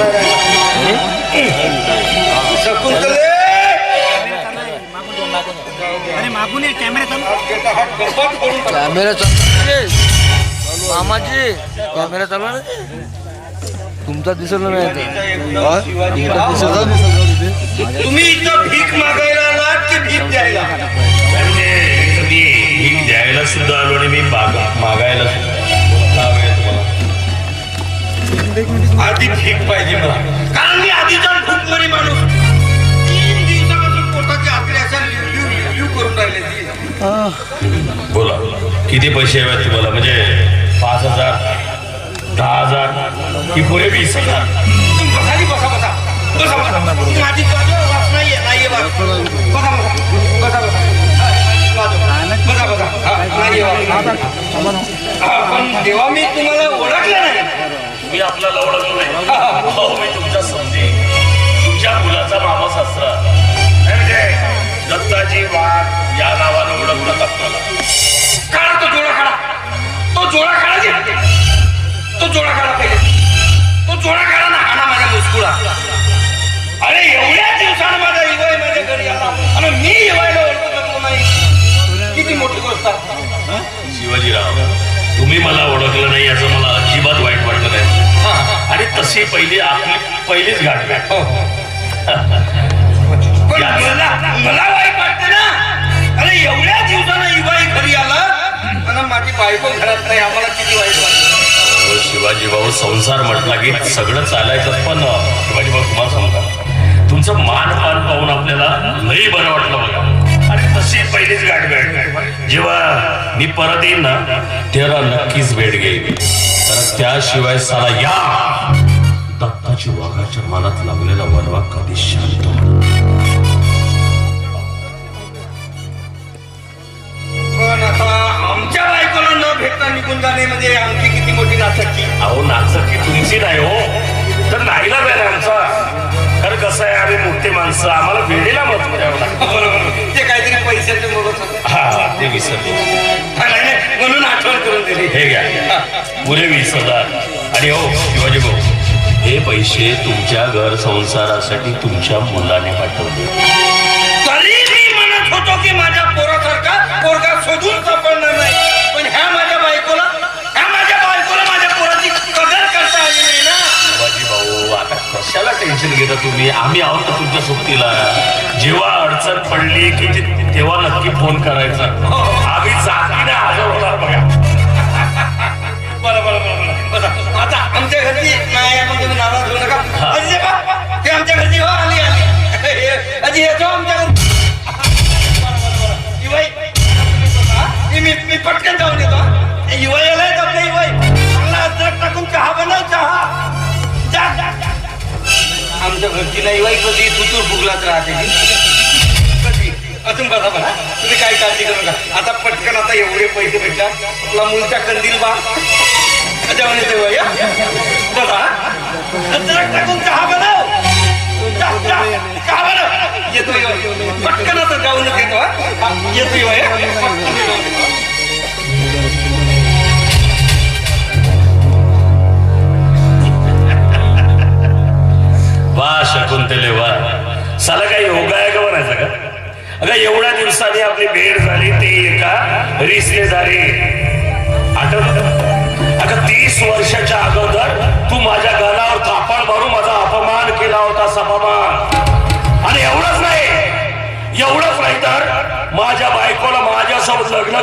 सांगणार आहे? शकुंतले अरे मागून ये कॅमेरा मामाजी कॅमेरा चालू ना? तुमचा दिसलं नाही तुम्ही? इथं भीक मागायला आलात की भीक द्यायला? म्हणजे भीक द्यायला सुद्धा आलो आणि मी बागा मागायला सुद्धा आधी भीक पाहिजे मला. कारण मी आधीचा भूकमरी माणूस. तीन दिवसापासून पोटाचे आकडे लिव करून राहिले बोला. किती पैसे हवे तुम्हाला? म्हणजे पाच हजार दहा हजार की पुरे वीस हजार? खाली बसा बसा बसा. बसा माझी नाहीये वाच बसा बसा. बसा बसा. बसा बसा. पण तेव्हा मी तुम्हाला ओळखलं नाही. मी आपल्याला ओळखलो नाही हो मी तुमच्या समजे तुमच्या मुलाचा मामा सासरा. म्हणजे दत्ताजी वाघ या नावानं ओळखलं आपल्याला काढा तो जोडा काढा. तो जोडा काढा की. तो जोडा काढा पहिले. तो जोडा काढा ना. हाना माझ्या मुस्कुळा. अरे एवढ्या दिवसानं माझा इवाय माझ्या घरी आला. आणि मी इवायला ओळखू शकलो नाही. किती मोठी गोष्ट. आहे. शिवाजीराव. तुम्ही मला ओळखलं नाही याचं मला अजिबात वाईट वाटलं नाही. आणि तशी पहिली आपली पहिलीच गाठ नाही हो, हो. मला वाईट वाटतं ना. अरे एवढ्या दिवसानं इवाई घरी आला. आणि माझी बायको घरात नाही. आम्हाला किती वाईट अहो, शिवाजी भाऊ संसार म्हटला की सगळं चालायचं पण शिवाजी भाऊ तुम्हाला सांगता. तुमचं मान पान पाहून आपल्याला लई बरं वाटलं बघा. तशी पहिलीच गाठ भेट जेव्हा मी परत येईन ना तेव्हा नक्कीच भेट घेईल तर त्याशिवाय साला या दत्ताची वाघाच्या मनात लागलेला वनवा कधी शांत होणार? पण आता आमच्या बायकोला न भेटता निघून जाणे म्हणजे आमची किती मोठी नाचकी? अहो नाचकी तुमची नाही हो. तर नाहीला वेळ आमचा. कसं आहे आम्ही मोठी माणसं. आम्हाला वेळेला महत्त्व द्यावं लागतं. बरोबर. ते काहीतरी पैशाचे बघत होते. हा ते विसरलो. नाही, नाही, म्हणून आठवण करून दिली. हे घ्या. पुरे वीस हजार आणि हो शिवाजी भाऊ हे पैसे तुमच्या घर संसारासाठी तुमच्या मुलाने पाठवले. कशाला टेन्शन घेता तुम्ही? आम्ही आहोत ना तुमच्या सोबतीला. जेव्हा अडचण पडली की तेव्हा नक्की फोन करायचा. आम्ही जातीने हजर होणार बघा. बरं बरं बरं बरं. आता आमच्या घरची नाही आपण तुम्ही नाराज होऊ नका. आमच्या घरची नाही कधी तुतूर फुगलाच राहते कधी? अजून बघा बघा तुम्ही काय काळजी करू नका. आता पटकन आता एवढे पैसे भेटतात आपला मुलचा कंदील बा. जेवण येते या. बघा टाकून चहा बनव.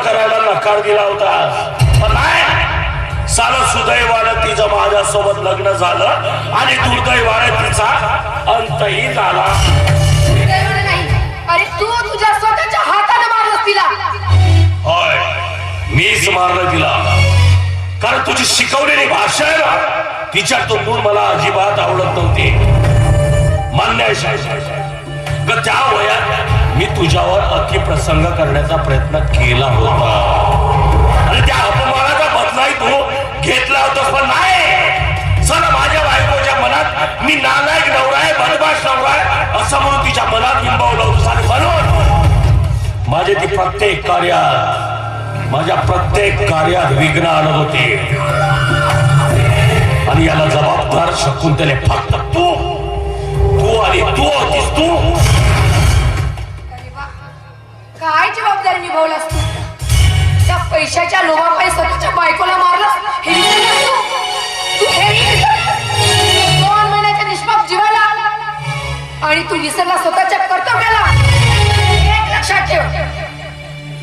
करायला नकार दिला होता. पण नाही. साल सुदैवानं तिचं माझ्यासोबत लग्न झालं आणि दुर्दैवानं तिचा अंतही झाला. सुदैवानं नाही. अरे तू तुझ्या स्वतःच्या हाताने मारलंस तिला. होय. मीच मारलं तिला. कारण तुझी शिकवलेली भाषा आहे ना तिच्यातून मूळ मला अजिबात आवडत नव्हती. मान्य आहे. तुझ्यावर अतिप्रसंग करण्याचा प्रयत्न केला होता. आणि त्या अपमानाचा बदलाही तू घेतला होतास पण नाही. चला माझ्या बायकोच्या मनात मी नालायक नवरा आहे बदमाश नवरा आहे असं म्हणून तिच्या मनात हिंबवलं होतं. आणि म्हणून माझे ती प्रत्येक कार्यात माझ्या प्रत्येक कार्यात विघ्न आणत होते. आणि याला जबाबदार शकुंतले फक्त तू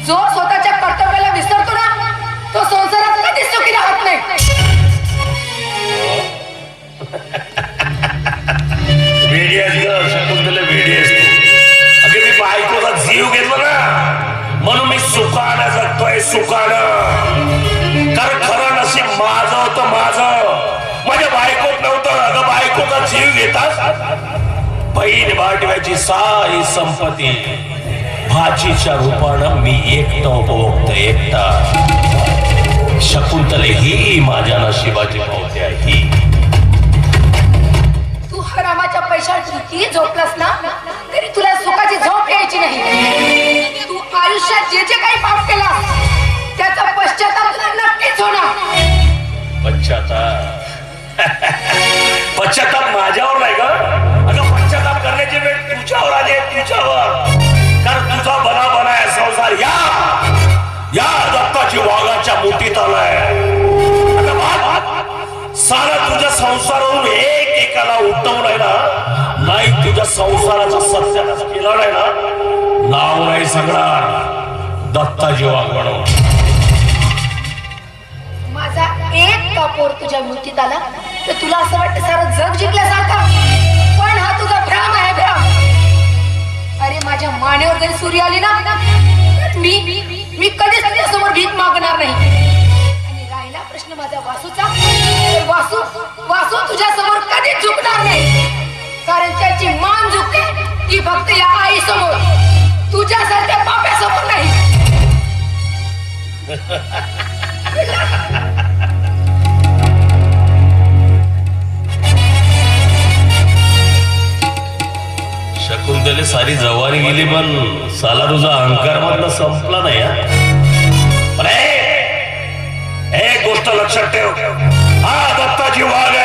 जो स्वतःच्या कर्तव्याला विसरतो ना तो संसारात कधीच सुखी राहत नाही. वेडी आहेस ग वेडी आहेस अगे मी बायकोचा जीव घेतला ना म्हणून मी सुखानं जगतोय सुखानं. कारण खरं नशीब माझं होतं माझं. माझ्या बायकोत नव्हतं. अगं बायकोचा जीव घेतात. बहीण भाटव्याची सारी संपत्ती. भाचीच्या रूपानं मी एकटा उपभोगतो एकटा. शकुंतले ही माझ्या नशिबाची पावती आहे ही. तू हरामाच्या पैशात किती झोपलास ना तरी तुला सुखाची झोप यायची नाही. तू आयुष्यात जे जे काही पाप केला त्याचा पश्चाताप तुला नक्कीच होणार. पश्चाताप. संसाराच्या तुझ्या संसाराचा सत्यानाश ना नाव नाही सांगणार. दत्ताजी वाघ म्हणून. माझा एक कापोर तुझ्या मृत्यूत आला तर तुला असं वाटतं सारं जग जिंकल्यासारखा? पण हा तुझा भ्रम आहे भ्रम. अरे माझ्या मानेवर जरी सूर्य आली ना मी मी कधीच तुझ्या समोर भीक मागणार नाही. आणि राहिला प्रश्न माझा वासूचा वासू वासू तुझ्या समोर कधीच झुकणार नाही. कारण त्याची मा फक्त या आई समोर. तुझ्यासारख्या पाप्यासमोर नाही. शकुंतले सारी जवारी गेली पण साला तुझा अहंकार मधला संपला नाही हा? पण गोष्ट लक्षात ठेव. हा दत्ताजी वाघ आहे.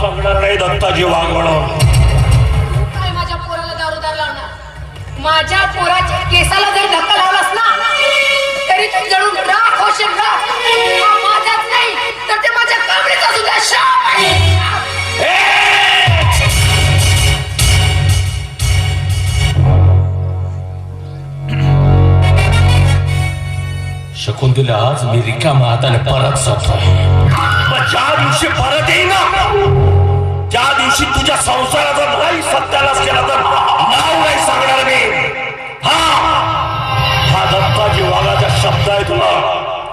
सांगणार नाही दत्ताजी वाघ म्हणून. काय माझ्या पोराला दारोदार लावणार? माझ्या पोराच्या केसाला जर धक्का लावलास ना तरी तू जळून राख होशील राख हा माझाच नाही तर ते माझ्या कांबळीचा सुद्धा शाप आहे शकुंतले आज मी रिकामा हाताने परत पण ज्या दिवशी परत येईन ना ज्या दिवशी तुझ्या संसाराचा नाही सत्यालाच केला तर नाव नाही सांगणार मी. हा. हा दत्ताजी वाघाचा शब्द आहे तुला.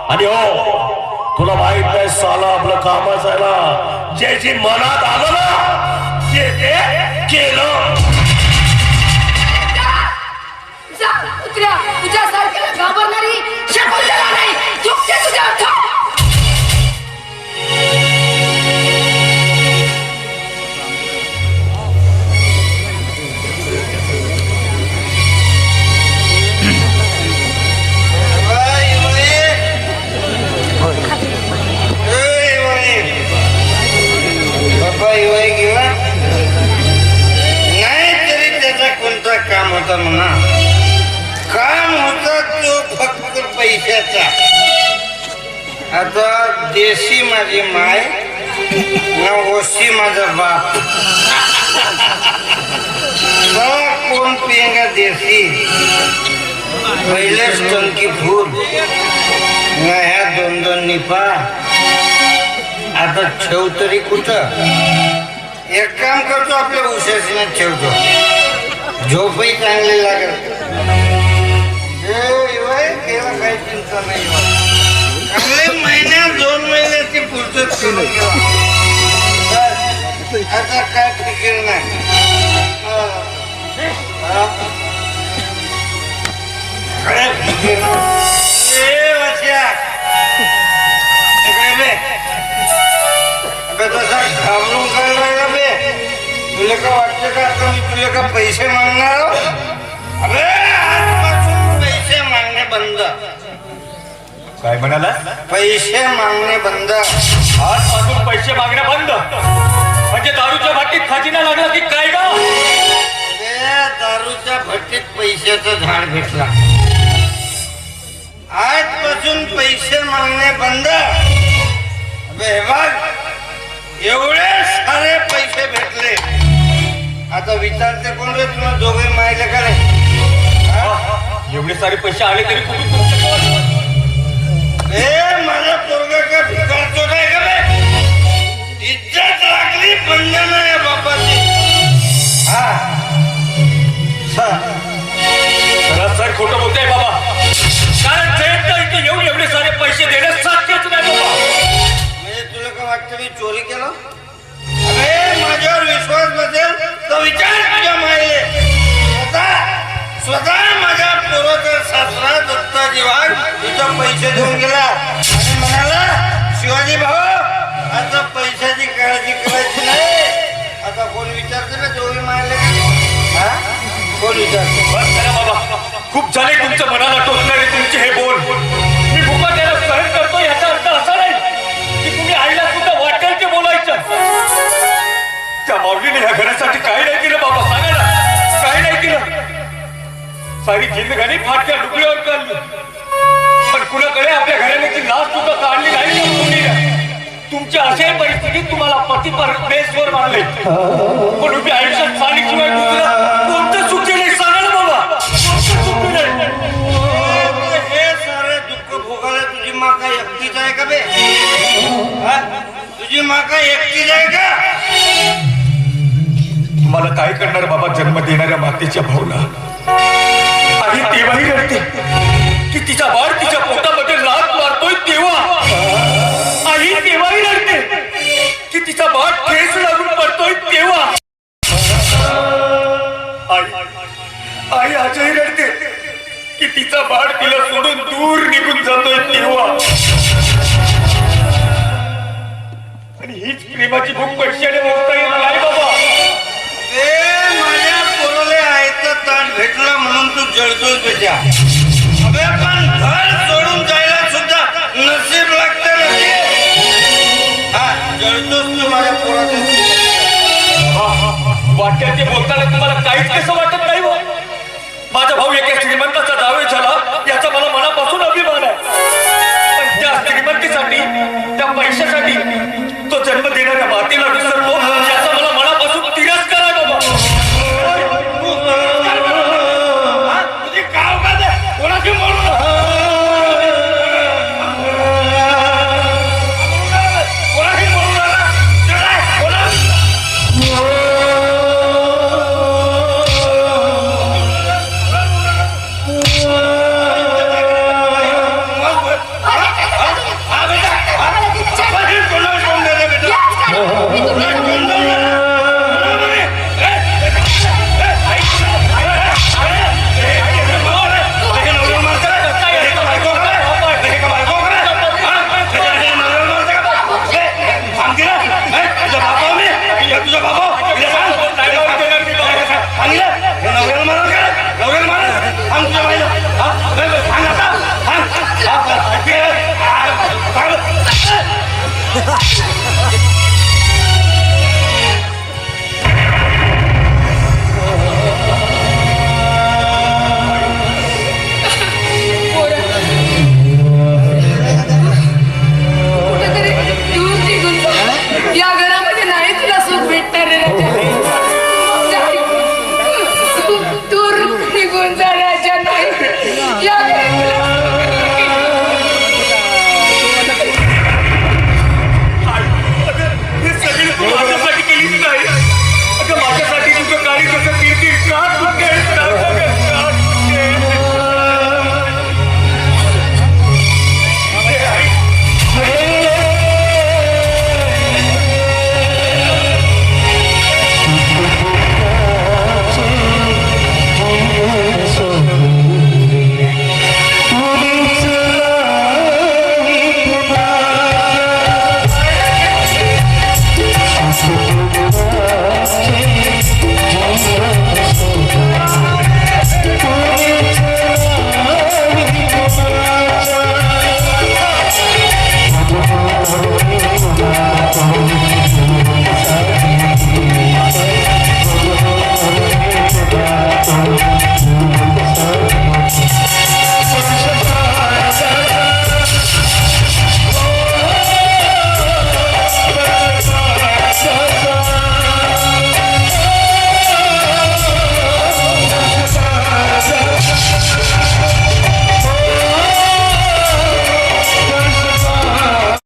आणि हो तुला माहीत नाही साला आपलं कामाचं आहे ना जे जे मनात आलं ना ते ते केलं. जा उतऱ्या तुझ्यासारख्याला घाबरणारी शकुंतला आता देशी माझी माय ना ओशी माझा बाप. कोण पियंगा देशी. पहिलेच टंकी फूल. ना ह्या दोन दोन निपा. आता ठेव तरी कुठं? एक काम करतो आपल्या उशासीने ठेवतो. झोपही चांगली लागेल. ए, काही चिंता नाही आता काय फिकीर नाही. काय फिकीर. तसा घाबरून काय राहिला बे तुला का वाटतं का आता मी तुला का पैसे मागणार आजपासून पैसे मागणे बंद काय म्हणाला पैसे मागणे बंद आजपासून पैसे मागणं बंद म्हणजे दारूच्या बाटलीत खजिना लागला की काय गा? त्या दारूच्या भट्टीत पैशाचं झाड भेटला. आजपासून पैसे मागणे बंद. बघ एवढे सारे पैसे भेटले. आता विचारते कोण रे तुला दोघे माहिले का रे? एवढे सारे पैसे आले तरी कुठून? ए विश्वास नसेल तर विचार तुझ्या मायले स्वतः स्वतः माझ्या पोराचा सासरा दत्ता वाघ तिथं पैसे देऊन गेला. आणि म्हणाला शिवाजी भाऊ आता पैशाची काळजी करायची नाही. आता कोण विचारते ना दोघे मायले कोण विचारते? बस खूप झाले तुमच्या मनाला टोचणारे तुमचे हे ह्या घरासाठी काय नाही केलं, बाबा, सांगा ना. काय नाही केलं. सारी जिंदगानी फाटक्या लुगड्यावर काढली पण कुणाकडे आपल्या घराण्याची लाच सुद्धा काढली नाही या. तुमच्या अशाही परिस्थितीत तुम्हाला पती पर बेसवर मानले. पण तुम्ही आयुष्यात सालीशिवाय दुसरं कोणतं सुखी नाही, सांगा ना बाबा. कोणतं सुखी नाही? हे सारे दुःख भोगायला तुझी माँ काय एकटीच आहे का बे? तुझी माँ काय एकटीच आहे का? मला काय करणार बाबा जन्म देणाऱ्या मातेच्या भावना आणि तेव्हाही रडते की तिचा बाळ तिच्या पोटामध्ये लात मारतोय तेव्हा. आई तेव्हाही रडते की तिचा बाळ ठेस लागून पडतोय तेव्हा. आई आई आजही रडते की तिचा बाळ तिला सोडून दूर निघून जातोय तेव्हा. जळतोस बेटा अबे पण घर सोडून जायला सुद्धा नसीब लागते नसीब हा जळतोस तू माझ्या पोराचं. वाट्याचे बोलताना तुम्हाला काहीच कसं वाटत नाही हो? माझा भाऊ एका श्रीमंताचा दावे झाला याचा मला मनापासून अभिमान आहे. पण त्या श्रीमंतीसाठी